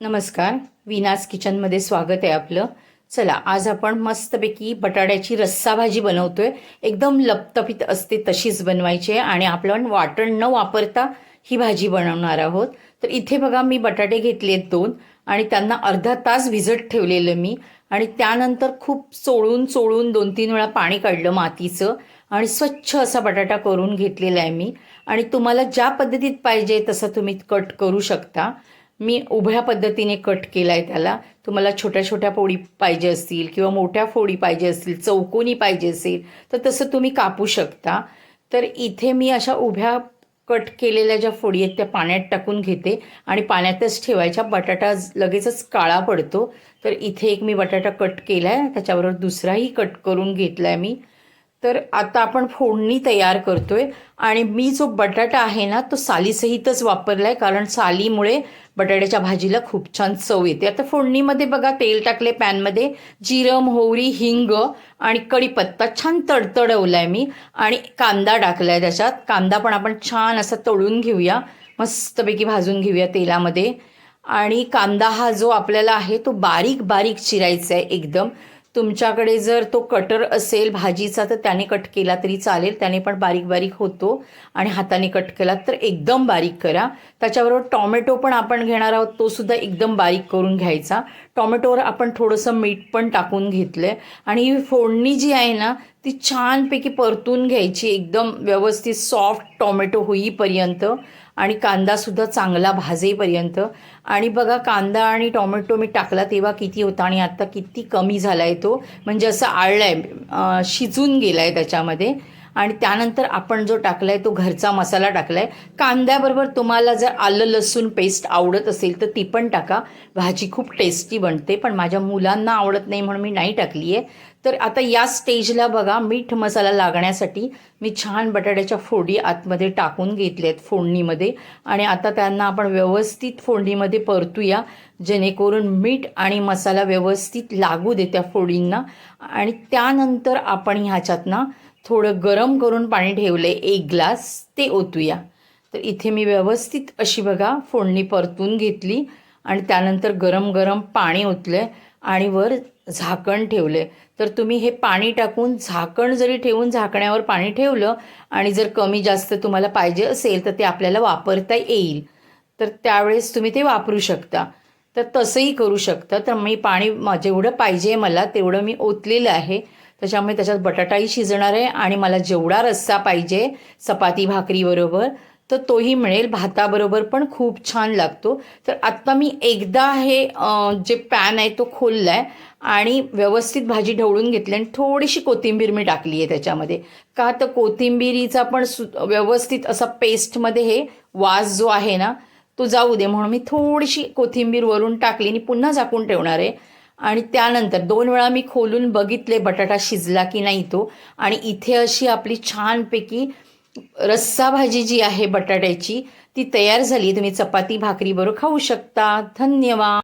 नमस्कार. विनास किचनमध्ये स्वागत आहे आपलं. चला आज आपण मस्तपैकी बटाट्याची रस्सा भाजी बनवतोय. एकदम लपतपीत असते तशीच बनवायची आहे आणि आपण वाटण न वापरता ही भाजी बनवणार आहोत. तर इथे बघा मी बटाटे घेतले आहेत दोन आणि त्यांना अर्धा तास भिजत ठेवलेलं मी आणि त्यानंतर खूप चोळून चोळून दोन तीन वेळा पाणी काढलं मातीचं आणि स्वच्छ असा बटाटा करून घेतलेला आहे मी. आणि तुम्हाला ज्या पद्धतीत पाहिजे तसं तुम्ही कट करू शकता. मी उभ्या पद्धतीने कट केला आहे त्याला. तुम्हाला छोट्या छोट्या फोडी पाहिजे असतील किंवा मोठ्या फोडी पाहिजे असतील चौकोनी पाहिजे असेल तर तसं तुम्ही कापू शकता. तर इथे मी अशा उभ्या कट केलेल्या ज्या फोडी आहेत त्या पाण्यात टाकून घेते आणि पाण्यातच ठेवायच्या. बटाटा लगेचच काळा पडतो. तर इथे एक मी बटाटा कट केला आहे त्याच्याबरोबर दुसराही कट करून घेतला आहे मी. तर आता आपण फोडणी तयार करतोय. आणि मी जो बटाटा आहे ना तो सालीसहितच वापरला आहे कारण सालीमुळे बटाट्याच्या भाजीला खूप छान चव येते. आता फोडणीमध्ये बघा तेल टाकले पॅनमध्ये जिरं मोहरी हिंग आणि कढीपत्ता छान तडतडवला आहे मी. आणि कांदा टाकला आहे त्याच्यात. कांदा पण आपण छान असा तळून घेऊया. मस्तपैकी भाजून घेऊया तेलामध्ये. आणि कांदा हा जो आपल्याला आहे तो बारीक बारीक चिरायचा आहे एकदम. तुमच्याकडे जर तो कटर असेल भाजीचा तर त्याने कट केला तरी चालेल. त्याने पण बारीक बारीक होतो आणि हाताने कट केला तर एकदम बारीक करा. त्याच्याबरोबर टॉमॅटो पण आपण घेणार आहोत तो सुद्धा एकदम बारीक करून घ्यायचा. टॉमॅटोवर आपण थोडंसं मीठ पण टाकून घेतलं आहे आणि ही फोडणी जी आहे ना ती छानपैकी परतून घ्यायची एकदम व्यवस्थित सॉफ्ट टॉमॅटो होईपर्यंत आणि कांदासुद्धा चांगला भाजेपर्यंत. आणि बघा कांदा आणि टोमॅटो मी टाकला तेव्हा किती होता आणि आत्ता किती कमी झाला आहे तो. म्हणजे असं आळला आहे शिजून गेला आहे त्याच्यामध्ये. आणि त्यानंतर आपण जो टाकला आहे तो घरचा मसाला टाकला आहे कांद्याबरोबर तुम्हाला जर आलं लसूण पेस्ट आवडत असेल तर ती पण टाका. भाजी खूप टेस्टी बनते पण माझ्या मुलांना आवडत नाही म्हणून मी नाही टाकली आहे तर आता या स्टेजला बघा मीठ मसाला लागण्यासाठी मी छान बटाट्याच्या फोडी आतमध्ये टाकून घेतल्या आहेत फोडणीमध्ये. आणि आता त्यांना आपण व्यवस्थित फोडणीमध्ये परतूया जेणेकरून मीठ आणि मसाला व्यवस्थित लागू दे त्या फोडींना. आणि त्यानंतर आपण ह्याच्यातनं थोडं गरम करून पाणी ठेवलं एक ग्लास ते ओतूया. तर इथे मी व्यवस्थित अशी बघा फोडणी परतून घेतली. आणि त्यानंतर गरम गरम पाणी ओतलं आणि वर झाकण ठेवलं. तर तुम्ही हे पाणी टाकून झाकण जरी ठेवून झाकण्यावर पाणी ठेवलं आणि जर कमी जास्त तुम्हाला पाहिजे असेल तर ते आपल्याला वापरता येईल. तर त्यावेळेस तुम्ही ते वापरू शकता. तर तसंही करू शकता. तर मी पाणी जेवढं पाहिजे मला तेवढं मी ओतलेलं आहे. त्याच्यामुळे त्याच्यात बटाटाही शिजणार आहे आणि मला जेवढा रस्सा पाहिजे चपाती भाकरीबरोबर तर तोही मिळेल. भाताबरोबर पण खूप छान लागतो. तर आत्ता मी एकदा हे जे पॅन आहे तो खोलला आहे आणि व्यवस्थित भाजी ढवळून घेतली आणि थोडीशी कोथिंबीर मी टाकली आहे त्याच्यामध्ये. का तर कोथिंबिरीचा पण सु व्यवस्थित असा पेस्टमध्ये हे वास जो आहे ना तो जाऊ दे. म्हणून मी थोडीशी कोथिंबीर वरून टाकली आणि पुन्हा झाकून ठेवणार आहे. आणि त्यानंतर दोन वेळा मी खोलून बघितले बटाटा शिजला की नाही तो. आणि इथे अशी आपली छानपैकी रस्सा भाजी जी आहे बटाट्याची ती तयार झाली. तुम्ही चपाती भाकरीबरोबर खाऊ शकता. धन्यवाद.